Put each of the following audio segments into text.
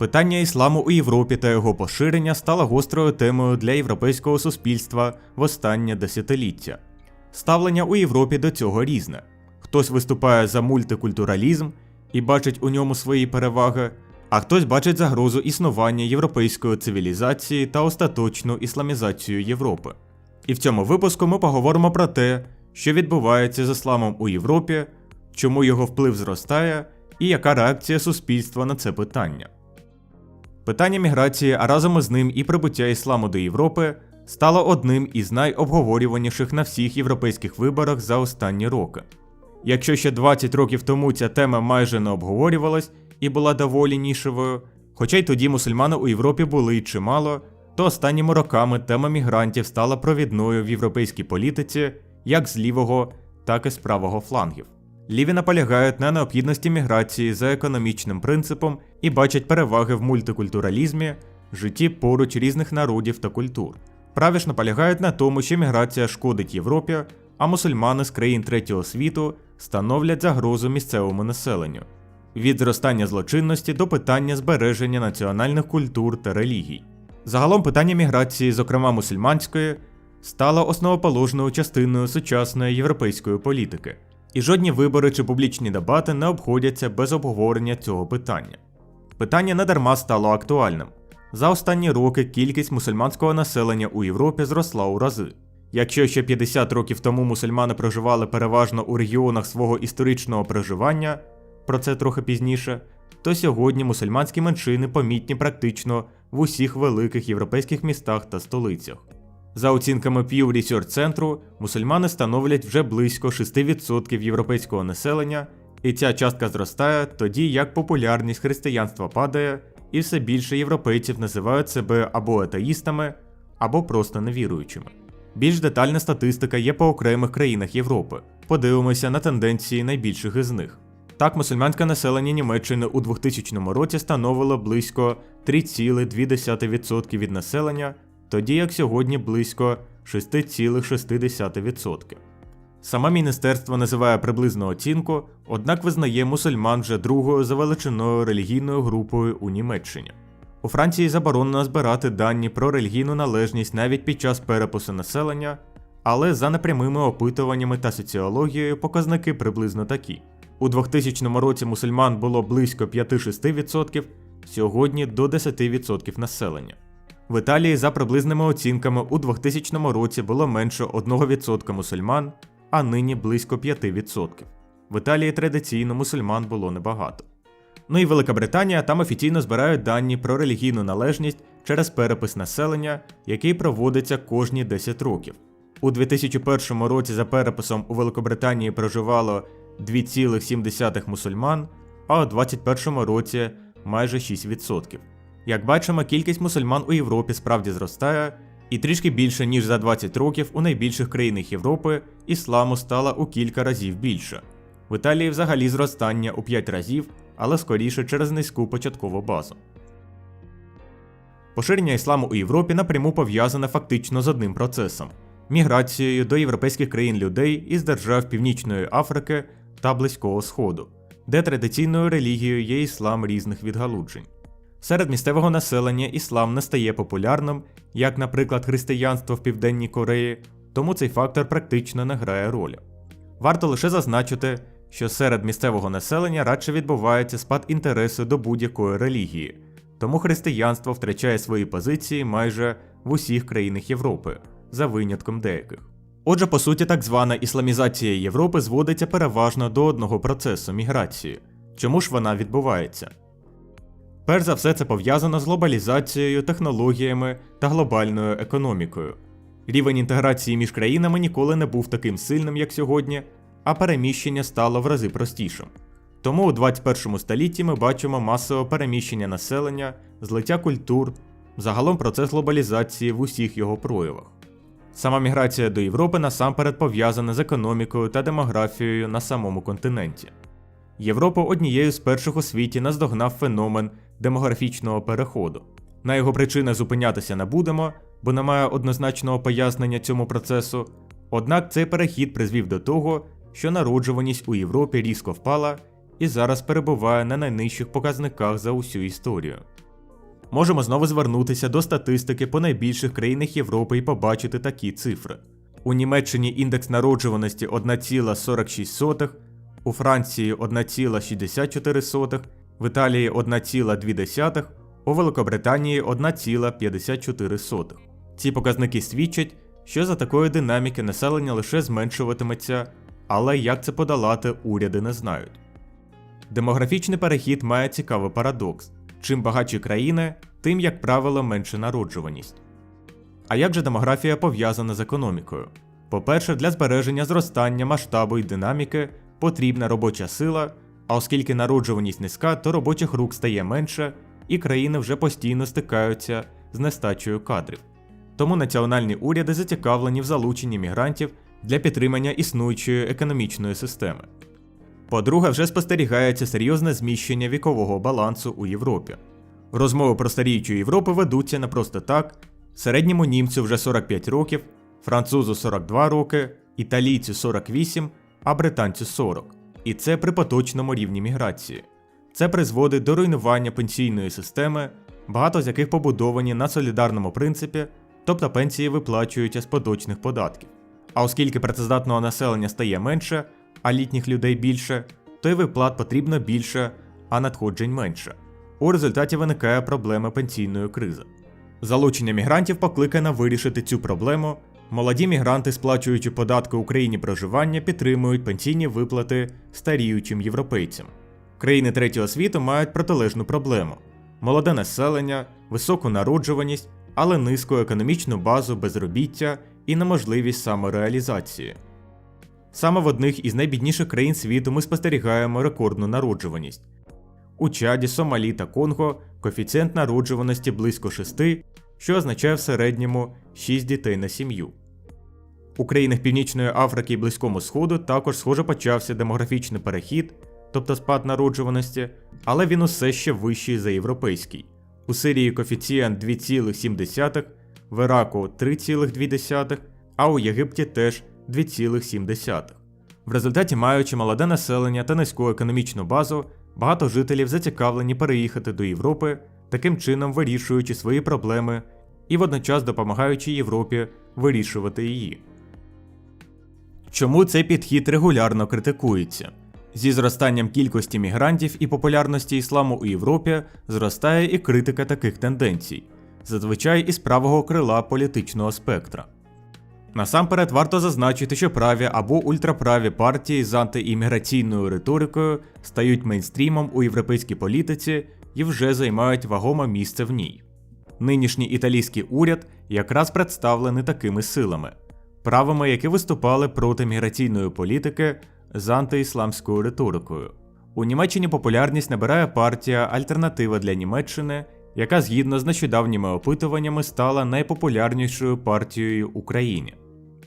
Питання ісламу у Європі та його поширення стало гострою темою для європейського суспільства в останнє десятиліття. Ставлення у Європі до цього різне. Хтось виступає за мультикультуралізм і бачить у ньому свої переваги, а хтось бачить загрозу існування європейської цивілізації та остаточну ісламізацію Європи. І в цьому випуску ми поговоримо про те, що відбувається з ісламом у Європі, чому його вплив зростає і яка реакція суспільства на це питання. Питання міграції, а разом із ним і прибуття ісламу до Європи стало одним із найобговорюваніших на всіх європейських виборах за останні роки. Якщо ще 20 років тому ця тема майже не обговорювалась і була доволі нішевою, хоча й тоді мусульмани у Європі були й чимало, то останніми роками тема мігрантів стала провідною в європейській політиці як з лівого, так і з правого флангів. Ліві наполягають на необхідності міграції за економічним принципом і бачать переваги в мультикультуралізмі, житті поруч різних народів та культур. Праві ж наполягають на тому, що міграція шкодить Європі, а мусульмани з країн третього світу становлять загрозу місцевому населенню. Від зростання злочинності до питання збереження національних культур та релігій. Загалом питання міграції, зокрема мусульманської, стало основоположною частиною сучасної європейської політики, і жодні вибори чи публічні дебати не обходяться без обговорення цього питання. Питання недарма стало актуальним. За останні роки кількість мусульманського населення у Європі зросла у рази. Якщо ще 50 років тому мусульмани проживали переважно у регіонах свого історичного проживання, про це трохи пізніше, то сьогодні мусульманські меншини помітні практично в усіх великих європейських містах та столицях. За оцінками Pew Research Center, мусульмани становлять вже близько 6% європейського населення, і ця частка зростає тоді, як популярність християнства падає, і все більше європейців називають себе або атеїстами, або просто невіруючими. Більш детальна статистика є по окремих країнах Європи. Подивимося на тенденції найбільших із них. Так, мусульманське населення Німеччини у 2000 році становило близько 3,2% від населення, тоді як сьогодні близько 6,6%. Саме міністерство називає приблизну оцінку, однак визнає мусульман вже другою за величиною релігійною групою у Німеччині. У Франції заборонено збирати дані про релігійну належність навіть під час перепису населення, але за непрямими опитуваннями та соціологією показники приблизно такі. У 2000 році мусульман було близько 5-6%, сьогодні до 10% населення. В Італії, за приблизними оцінками, у 2000 році було менше 1% мусульман, а нині близько 5%. В Італії традиційно мусульман було небагато. Ну і Велика Британія там офіційно збирають дані про релігійну належність через перепис населення, який проводиться кожні 10 років. У 2001 році за переписом у Великобританії проживало 2,7 мусульман, а у 2021 році майже 6%. Як бачимо, кількість мусульман у Європі справді зростає, і трішки більше ніж за 20 років у найбільших країнах Європи ісламу стало у кілька разів більше. В Італії взагалі зростання у 5 разів, але скоріше через низьку початкову базу. Поширення ісламу у Європі напряму пов'язане фактично з одним процесом міграцією до європейських країн людей із держав Північної Африки та Близького Сходу, де традиційною релігією є іслам різних відгалуджень. Серед місцевого населення іслам не стає популярним, як, наприклад, християнство в Південній Кореї, тому цей фактор практично не грає ролі. Варто лише зазначити, що серед місцевого населення радше відбувається спад інтересу до будь-якої релігії, тому християнство втрачає свої позиції майже в усіх країнах Європи, за винятком деяких. Отже, по суті, так звана ісламізація Європи зводиться переважно до одного процесу міграції. Чому ж вона відбувається? Перш за все, це пов'язано з глобалізацією, технологіями та глобальною економікою. Рівень інтеграції між країнами ніколи не був таким сильним, як сьогодні, а переміщення стало в рази простішим. Тому у 21 столітті ми бачимо масове переміщення населення, злиття культур, загалом процес глобалізації в усіх його проявах. Сама міграція до Європи насамперед пов'язана з економікою та демографією на самому континенті. Європу однією з перших у світі наздогнав феномен демографічного переходу. На його причини зупинятися не будемо, бо немає однозначного пояснення цьому процесу. Однак цей перехід призвів до того, що народжуваність у Європі різко впала і зараз перебуває на найнижчих показниках за усю історію. Можемо знову звернутися до статистики по найбільших країнах Європи і побачити такі цифри. У Німеччині індекс народжуваності 1,46, у Франції 1,64, в Італії 1,2, у Великобританії 1,54. Ці показники свідчать, що за такої динаміки населення лише зменшуватиметься, але як це подолати, уряди не знають. Демографічний перехід має цікавий парадокс: чим багатші країни, тим, як правило, менше народжуваність. А як же демографія пов'язана з економікою? По-перше, для збереження зростання масштабу і динаміки потрібна робоча сила, а оскільки народжуваність низька, то робочих рук стає менше, і країни вже постійно стикаються з нестачею кадрів. Тому національні уряди зацікавлені в залученні мігрантів для підтримання існуючої економічної системи. По-друге, вже спостерігається серйозне зміщення вікового балансу у Європі. Розмови про старіючу Європу ведуться не просто так: середньому німцю вже 45 років, французу 42 роки, італійцю 48, а британцю 40. І це при поточному рівні міграції. Це призводить до руйнування пенсійної системи, багато з яких побудовані на солідарному принципі, тобто пенсії виплачуються з поточних податків. А оскільки працездатного населення стає менше, а літніх людей більше, то й виплат потрібно більше, а надходжень менше. У результаті виникає проблема пенсійної кризи. Залучення мігрантів покликано вирішити цю проблему. Молоді мігранти, сплачуючи податки Україні проживання, підтримують пенсійні виплати старіючим європейцям. Країни третього світу мають протилежну проблему: молоде населення, високу народжуваність, але низьку економічну базу безробіття і неможливість самореалізації. Саме в одних із найбідніших країн світу ми спостерігаємо рекордну народжуваність. У Чаді, Сомалі та Конго коефіцієнт народжуваності близько 6, що означає в середньому 6 дітей на сім'ю. У країнах Північної Африки і Близькому Сходу також схоже почався демографічний перехід, тобто спад народжуваності, але він усе ще вищий за європейський. У Сирії коефіцієнт 2,7, в Іраку 3,2, а у Єгипті теж 2,7. В результаті, маючи молоде населення та низьку економічну базу, багато жителів зацікавлені переїхати до Європи, таким чином вирішуючи свої проблеми і водночас допомагаючи Європі вирішувати її. Чому цей підхід регулярно критикується? Зі зростанням кількості мігрантів і популярності ісламу у Європі зростає і критика таких тенденцій, зазвичай із правого крила політичного спектра. Насамперед варто зазначити, що праві або ультраправі партії з антиімміграційною риторикою стають мейнстрімом у європейській політиці і вже займають вагоме місце в ній. Нинішній італійський уряд якраз представлений такими силами, правими, які виступали проти міграційної політики з антиісламською риторикою. У Німеччині популярність набирає партія Альтернатива для Німеччини, яка згідно з нещодавніми опитуваннями стала найпопулярнішою партією в Україні.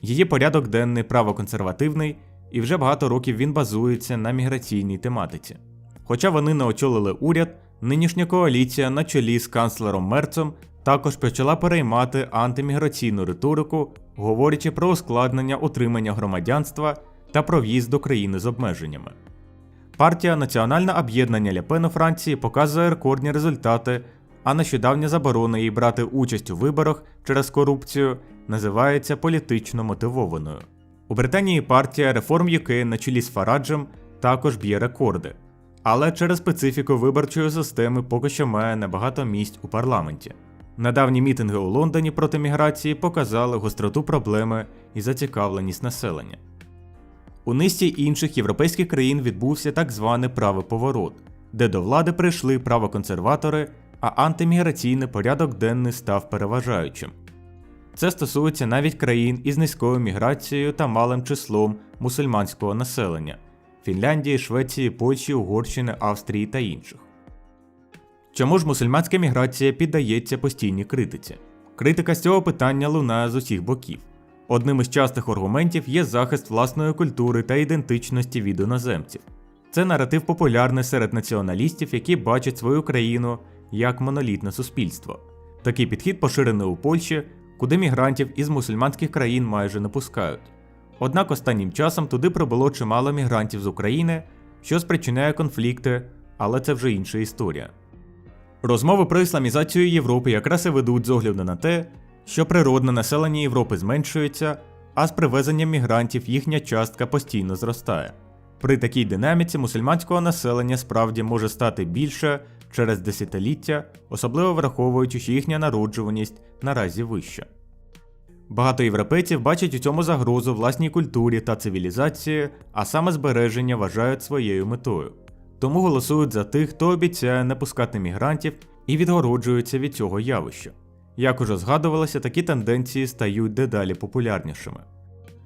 Її порядок денний правоконсервативний, і вже багато років він базується на міграційній тематиці. Хоча вони не очолили уряд, нинішня коаліція на чолі з канцлером Мерцом також почала переймати антиміграційну риторику, говорячи про ускладнення отримання громадянства та про в'їзд до країни з обмеженнями. Партія Національне об'єднання Ляпен Франції показує рекордні результати, а нещодавня заборона їй брати участь у виборах через корупцію називається політично мотивованою. У Британії партія Reform UK на чолі з Фараджем також б'є рекорди, але через специфіку виборчої системи поки що має небагато місць у парламенті. Недавні мітинги у Лондоні проти міграції показали гостроту проблеми і зацікавленість населення. У низці інших європейських країн відбувся так званий правий поворот, де до влади прийшли правоконсерватори, а антиміграційний порядок денний став переважаючим. Це стосується навіть країн із низькою міграцією та малим числом мусульманського населення Фінляндії, Швеції, Польщі, Угорщини, Австрії та інших. Чому ж мусульманська міграція піддається постійній критиці? Критика з цього питання лунає з усіх боків. Одним із частих аргументів є захист власної культури та ідентичності від іноземців. Це наратив популярний серед націоналістів, які бачать свою країну як монолітне суспільство. Такий підхід поширений у Польщі, куди мігрантів із мусульманських країн майже не пускають. Однак останнім часом туди прибуло чимало мігрантів з України, що спричиняє конфлікти, але це вже інша історія. Розмови про ісламізацію Європи якраз і ведуть з огляду на те, що природне населення Європи зменшується, а з привезенням мігрантів їхня частка постійно зростає. При такій динаміці мусульманського населення справді може стати більше через десятиліття, особливо враховуючи, що їхня народжуваність наразі вища. Багато європейців бачать у цьому загрозу власній культурі та цивілізації, а саме збереження вважають своєю метою. Тому голосують за тих, хто обіцяє не пускати мігрантів і відгороджуються від цього явища. Як уже згадувалося, такі тенденції стають дедалі популярнішими.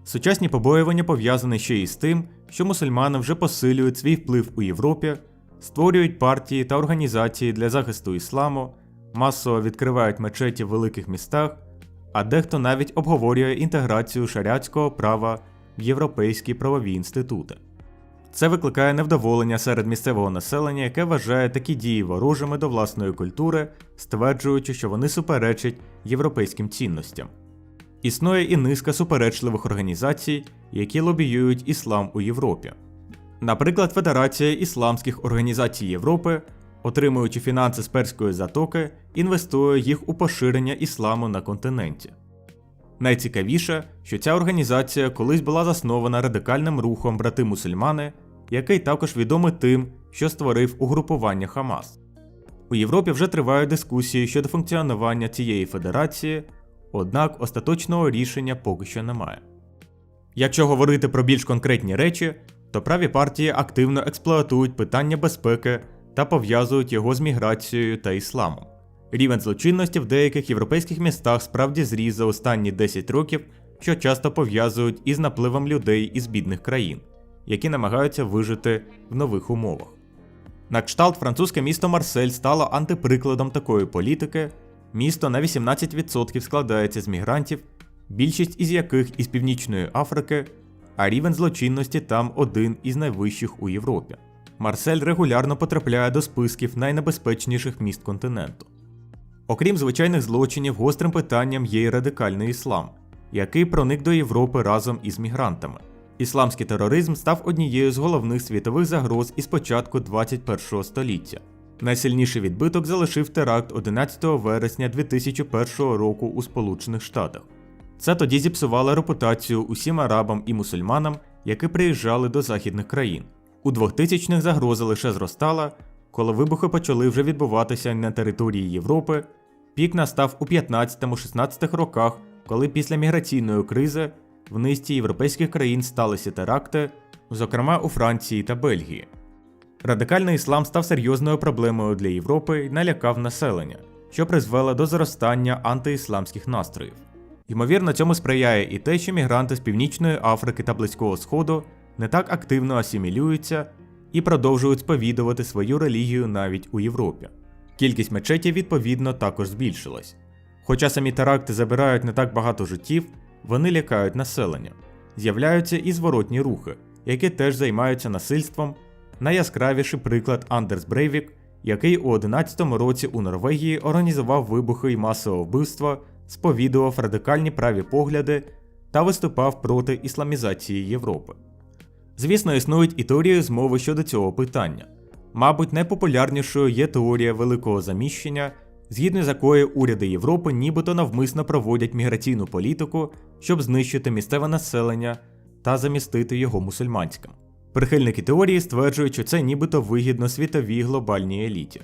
Сучасні побоювання пов'язані ще й з тим, що мусульмани вже посилюють свій вплив у Європі, створюють партії та організації для захисту ісламу, масово відкривають мечеті в великих містах, а дехто навіть обговорює інтеграцію шаряцького права в європейські правові інститути. Це викликає невдоволення серед місцевого населення, яке вважає такі дії ворожими до власної культури, стверджуючи, що вони суперечать європейським цінностям. Існує і низка суперечливих організацій, які лобіюють іслам у Європі. Наприклад, Федерація ісламських організацій Європи, отримуючи фінанси з перської затоки, інвестує їх у поширення ісламу на континенті. Найцікавіше, що ця організація колись була заснована радикальним рухом брати мусульмани, який також відомий тим, що створив угрупування Хамас. У Європі вже тривають дискусії щодо функціонування цієї федерації, однак остаточного рішення поки що немає. Якщо говорити про більш конкретні речі, то праві партії активно експлуатують питання безпеки та пов'язують його з міграцією та ісламом. Рівень злочинності в деяких європейських містах справді зріс за останні 10 років, що часто пов'язують із напливом людей із бідних країн, які намагаються вижити в нових умовах. На кшталт французьке місто Марсель стало антиприкладом такої політики. Місто на 18% складається з мігрантів, більшість із яких із Північної Африки, а рівень злочинності там один із найвищих у Європі. Марсель регулярно потрапляє до списків найнебезпечніших міст континенту. Окрім звичайних злочинів, гострим питанням є й радикальний іслам, який проник до Європи разом із мігрантами. Ісламський тероризм став однією з головних світових загроз із початку 21 століття. Найсильніший відбиток залишив теракт 11 вересня 2001 року у Сполучених Штатах. Це тоді зіпсувало репутацію усім арабам і мусульманам, які приїжджали до західних країн. У 2000-х загроза лише зростала, коли вибухи почали вже відбуватися на території Європи. Пік настав у 15-16 роках, коли після міграційної кризи в низці європейських країн сталися теракти, зокрема у Франції та Бельгії. Радикальний іслам став серйозною проблемою для Європи і налякав населення, що призвело до зростання антиісламських настроїв. Ймовірно, цьому сприяє і те, що мігранти з Північної Африки та Близького Сходу не так активно асимілюються і продовжують сповідувати свою релігію навіть у Європі. Кількість мечетів, відповідно, також збільшилась. Хоча самі теракти забирають не так багато життів, вони лякають населення. З'являються і зворотні рухи, які теж займаються насильством. Найяскравіший приклад Андерс Брейвік, який у 11-му році у Норвегії організував вибухи і масове вбивство, сповідував радикальні праві погляди та виступав проти ісламізації Європи. Звісно, існують і теорії змови щодо цього питання. Мабуть, найпопулярнішою є теорія великого заміщення, згідно з якою уряди Європи нібито навмисно проводять міграційну політику, щоб знищити місцеве населення та замістити його мусульманським. Прихильники теорії стверджують, що це нібито вигідно світовій глобальній еліті.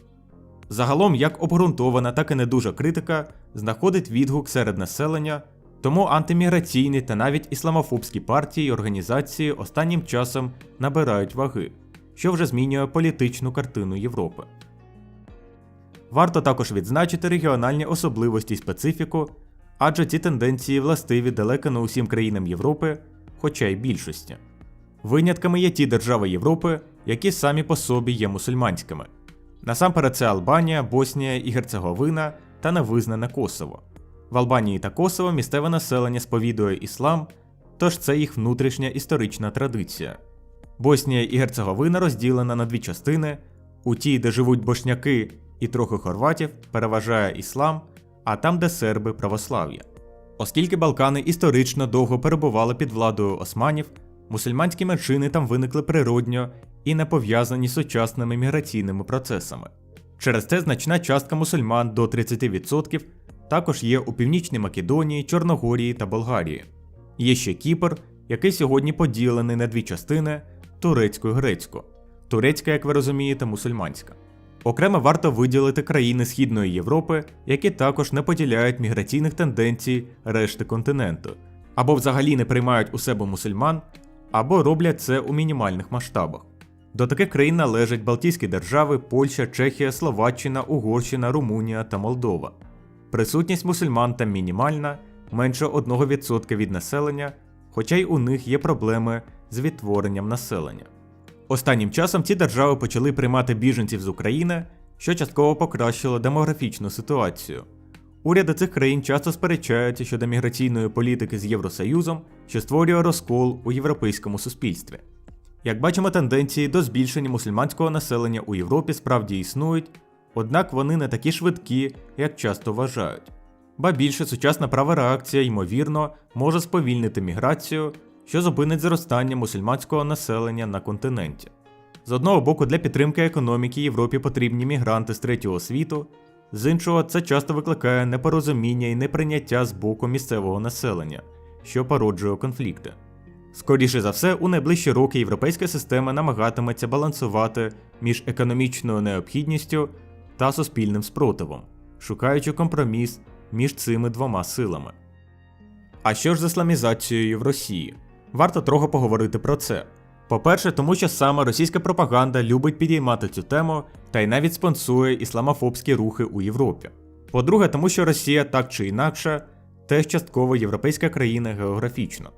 Загалом, як обґрунтована, так і не дуже критика знаходить відгук серед населення, тому антиміграційні та навіть ісламофобські партії й організації останнім часом набирають ваги, що вже змінює політичну картину Європи. Варто також відзначити регіональні особливості й специфіку, адже ці тенденції властиві далеко не усім країнам Європи, хоча й більшості. Винятками є ті держави Європи, які самі по собі є мусульманськими. Насамперед це Албанія, Боснія і Герцеговина та невизнане Косово. В Албанії та Косово місцеве населення сповідує іслам, тож це їх внутрішня історична традиція. Боснія і Герцеговина розділена на дві частини: у тій, де живуть бошняки і трохи хорватів, переважає іслам, а там, де серби православ'я. Оскільки Балкани історично довго перебували під владою османів, мусульманські меншини там виникли природньо і не пов'язані з сучасними міграційними процесами. Через це значна частка мусульман до 30% також є у Північній Македонії, Чорногорії та Болгарії. Є ще Кіпр, який сьогодні поділений на дві частини грецьку. Турецька, як ви розумієте, мусульманська. Окремо варто виділити країни Східної Європи, які також не поділяють міграційних тенденцій решти континенту, або взагалі не приймають у себе мусульман, або роблять це у мінімальних масштабах. До таких країн належать Балтійські держави, Польща, Чехія, Словаччина, Угорщина, Румунія та Молдова. Присутність мусульман там мінімальна, менше 1% від населення, хоча й у них є проблеми з відтворенням населення. Останнім часом ці держави почали приймати біженців з України, що частково покращило демографічну ситуацію. Уряди цих країн часто сперечаються щодо міграційної політики з Євросоюзом, що створює розкол у європейському суспільстві. Як бачимо, тенденції до збільшення мусульманського населення у Європі справді існують, однак вони не такі швидкі, як часто вважають. Ба більше сучасна права реакція, ймовірно, може сповільнити міграцію, що зупинить зростання мусульманського населення на континенті. З одного боку, для підтримки економіки Європі потрібні мігранти з третього світу, з іншого, це часто викликає непорозуміння і неприйняття з боку місцевого населення, що породжує конфлікти. Скоріше за все, у найближчі роки європейська система намагатиметься балансувати між економічною необхідністю та суспільним спротивом, шукаючи компроміс між цими двома силами. А що ж з ісламізацією в Росії? Варто трохи поговорити про це. По-перше, тому що саме російська пропаганда любить підіймати цю тему та й навіть спонсує ісламофобські рухи у Європі. По-друге, тому що Росія так чи інакше теж частково європейська країна географічно.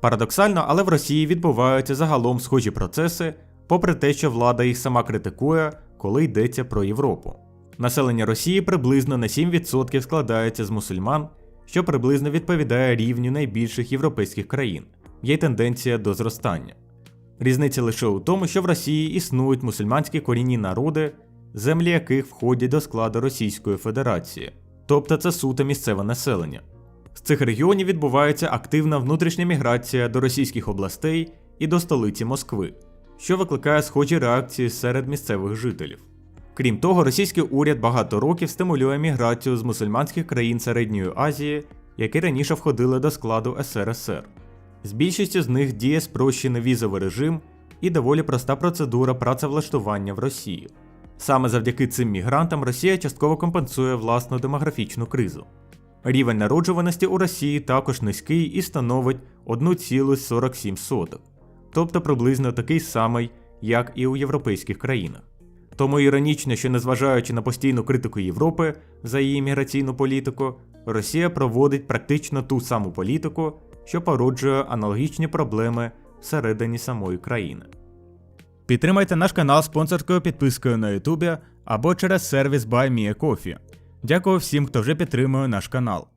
Парадоксально, але в Росії відбуваються загалом схожі процеси, попри те, що влада їх сама критикує, коли йдеться про Європу. Населення Росії приблизно на 7% складається з мусульман, що приблизно відповідає рівню найбільших європейських країн. Є тенденція до зростання. Різниця лише у тому, що в Росії існують мусульманські корінні народи, землі яких входять до складу Російської Федерації, тобто це суто місцеве населення. З цих регіонів відбувається активна внутрішня міграція до російських областей і до столиці Москви, що викликає схожі реакції серед місцевих жителів. Крім того, російський уряд багато років стимулює міграцію з мусульманських країн Середньої Азії, які раніше входили до складу СРСР. З більшістю з них діє спрощений візовий режим і доволі проста процедура працевлаштування в Росії. Саме завдяки цим мігрантам Росія частково компенсує власну демографічну кризу. Рівень народжуваності у Росії також низький і становить 1,47, тобто приблизно такий самий, як і у європейських країнах. Тому іронічно, що незважаючи на постійну критику Європи за її міграційну політику, Росія проводить практично ту саму політику, що породжує аналогічні проблеми всередині самої країни. Підтримайте наш канал спонсорською підпискою на Ютубі або через сервіс BuyMeACoffee. Дякую всім, хто вже підтримує наш канал.